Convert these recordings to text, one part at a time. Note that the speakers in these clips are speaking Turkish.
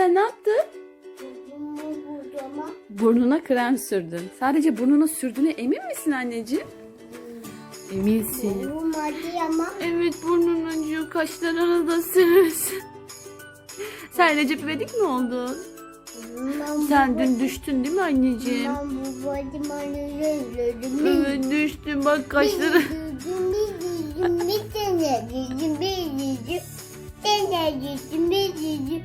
sen ne yaptın? Burnuna krem sürdün. Sadece burnuna sürdüğüne emin misin anneciğim? Eminsin. Bu madde ama. Evet burnun acıyor. Kaşlarına da sürürsün. Sen Recep İvedik mi oldun? Ben Sen dün düştün değil mi anneciğim? Ben özledim. Evet düştün bak kaşları. Bir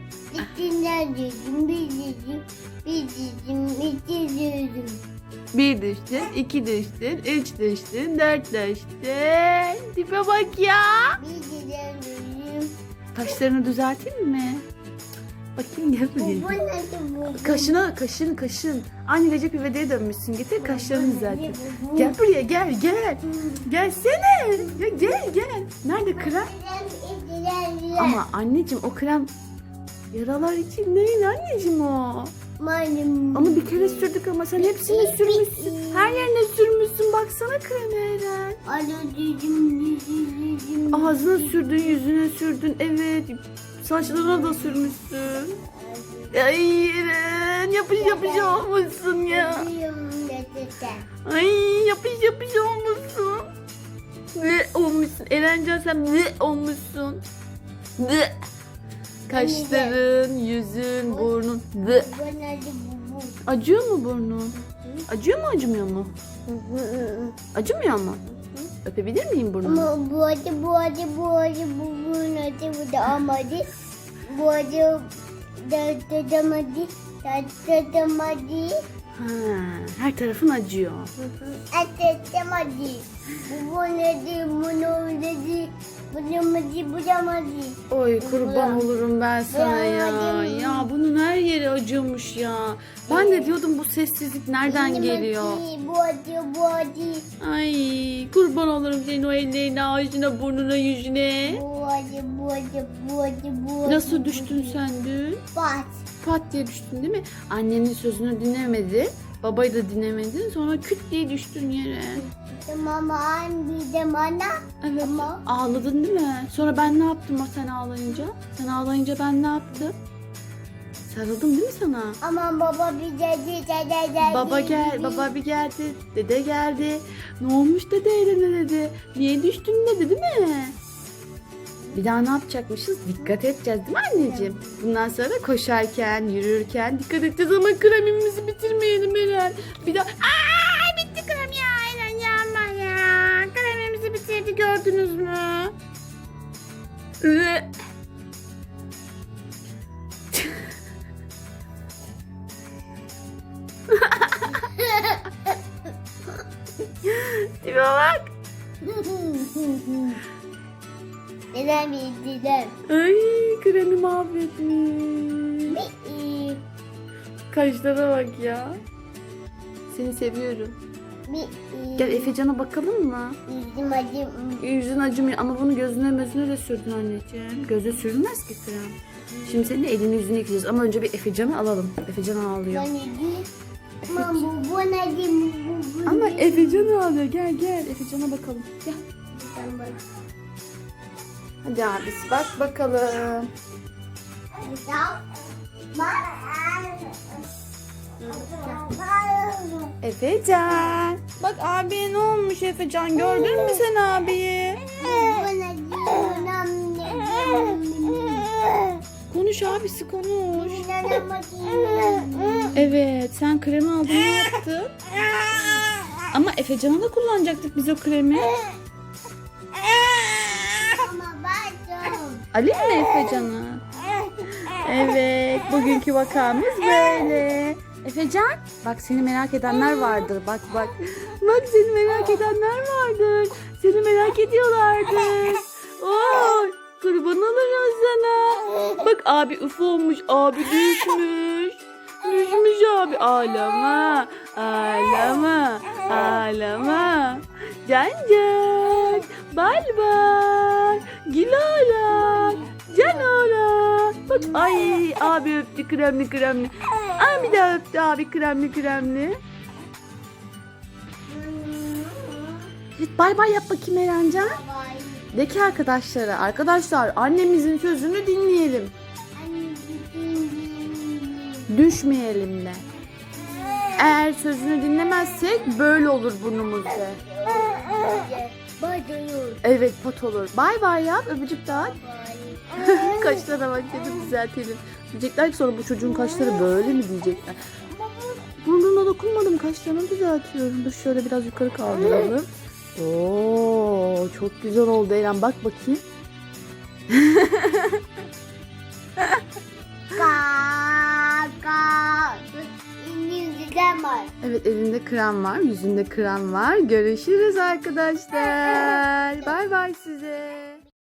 düştün, iki düştün, üç düştün, dört düştün. Tipe bak ya. Kaşlarını düzelteyim mi? Bakayım gel buraya. Kaşına, kaşın, kaşın. Aynı Recep İvedik'e dönmüşsün. Getir kaşlarını düzelt. Gel buraya gel, gel. Gelsene. Ya gel, gel. Nerede krem? Ama anneciğim o krem yaralar için değil anneciğim o. Ama bir kere sürdük ama sen hepsini sürmüşsün. Her yerine sürmüşsün. Baksana kremi Eren. Ağzına sürdün, yüzüne sürdün. Evet. Saçlarına da sürmüşsün. Ay Eren yapış yapış olmuşsun ya. Ay yapış yapış olmuşsun. Ne olmuşsun? Erencan sen ne olmuşsun? Ne? Kaşların, yüzün, burnun. Ne? Acıyor mu burnun? Acıyor mu acımıyor mu? Acımıyor mu? Öpebilir miyim burnunu? Ama bu arada bu arada bu arada bu bu arada bu da amadı. Bu arada da da da madı. Da da da madı. Ha, her tarafın acıyor. Ate da madı. Bu bu ne bu ne dedi. Bu ne madı bu da madı. Oy kurban olurum ben sana ya. Ya bunun her yeri acıyormuş ya. Ben de diyordum bu sessizlik nereden geliyor? Bu arada bu arada. Ay kurban olurum senin o ellerine, ağzına, burnuna, yüzüne. Bu arada bu arada bu arada bu arada. Nasıl düştün sen dün? Bak. Pat diye düştün değil mi? Annenin sözünü dinlemedi. Babayı da dinlemedin. Sonra küt diye düştün yere. Tamam bir de bana. Evet. Ama Ağladın değil mi? Sonra ben ne yaptım o sen ağlayınca? Sen ağlayınca ben ne yaptım? Sarıldım değil mi sana? Aman baba bir dedi dede dedi. Baba gel, baba bir geldi. Dede geldi. Ne olmuş dede Eren'e dedi. Niye düştün dedi değil mi? Bir daha ne yapacakmışız? Dikkat edeceğiz değil mi anneciğim? Bundan sonra koşarken, yürürken dikkat edeceğiz ama kremimizi bitirmeyelim Tipe bak. Dedem yediler. Ay kremi mahvetmiş. Kaşlara bak ya. Seni seviyorum. Gel Efecan'a bakalım mı? Yüzüm acım. Yüzün acımıyor ama bunu gözüne gözüne de sürdün anneciğim. Göze sürülmez ki krem. Şimdi senin elini yüzünü yıkayacağız ama önce bir Efecan'ı alalım. Efecan ağlıyor. Ben Aman bu bu ne bu bu Ama ne? Efecan ağlıyor. Gel gel Efecan'a bakalım. Gel. Ben bak. Hadi abisi bak bakalım. Efecan. Bak abiye ne olmuş Efecan? Gördün mü sen abiyi? Bu ne? Konuş abisi konuş. Evet sen kremi aldın ne yaptın? Ama Efecan'a da kullanacaktık biz o kremi. Ali mi Efecan'ı? Evet bugünkü vakamız böyle. Efecan bak seni merak edenler vardır bak bak. Bak seni merak edenler vardır. Seni merak ediyorlardır. Abi uf olmuş abi düşmüş. Düşmüş abi ağlama ağlama ağlama. Can can bal bal Gülala Can ola Bak ay abi öptü kremli kremli. Bir daha öptü abi kremli kremli. Evet, bay bay yap bakayım Erencan. Bye. De ki arkadaşlara arkadaşlar annemizin sözünü dinleyelim. Düşmeyelim de. Eğer sözünü dinlemezsek böyle olur burnumuz de. Bayılıyor. Evet pot olur. Bay bay yap öpücük dağıt. Kaşlara bak dedim düzeltelim. Diyecekler ki sonra bu çocuğun kaşları böyle mi diyecekler. Burnuna dokunmadım kaşlarını düzeltiyorum. Dur şöyle biraz yukarı kaldıralım. Oo çok güzel oldu Eren bak bakayım. Evet elinde krem var, yüzünde krem var. Görüşürüz arkadaşlar. Bay bay size.